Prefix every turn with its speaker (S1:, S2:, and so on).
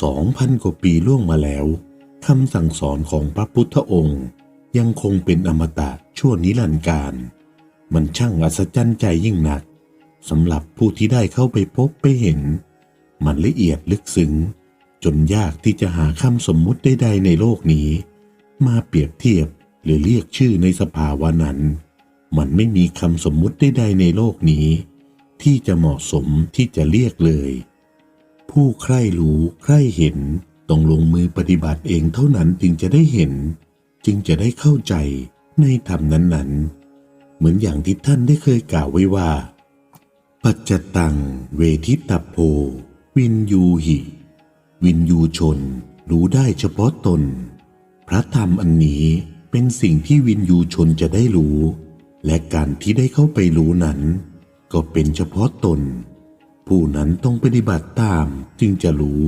S1: สองพันกว่าปีล่วงมาแล้วคำสั่งสอนของพระพุทธองค์ ยังคงเป็นอมตะชั่วนิรันดร์การ มันช่างอัศจรรย์ใจยิ่งนักสำหรับผู้ที่ได้เข้าไปพบไปเห็น มันละเอียดลึกซึ้ง จนยากที่จะหาคำสมมุติใดๆในโลกนี้ มาเปรียบเทียบหรือเรียกชื่อในสภาวะนั้น มันไม่มีคำสมมุติใดๆในโลกนี้ ที่จะเหมาะสมที่จะเรียกเลย ผู้ใคร่รู้ใคร่เห็นต้องลงมือปฏิบัติเองเท่านั้นจึงจะได้เห็น จึงจะได้เข้าใจในธรรมนั้นๆ เหมือนอย่างที่ท่านได้เคยกล่าวไว้ว่า ปัจจตัง เวทิตโพ วินยูหิ วินยูชน รู้ได้เฉพาะตน พระธรรมอันนี้เป็นสิ่งที่วินยูชนจะได้รู้ และการที่ได้เข้าไปรู้นั้น ก็เป็นเฉพาะตน ผู้นั้นต้องปฏิบัติตามจึงจะรู้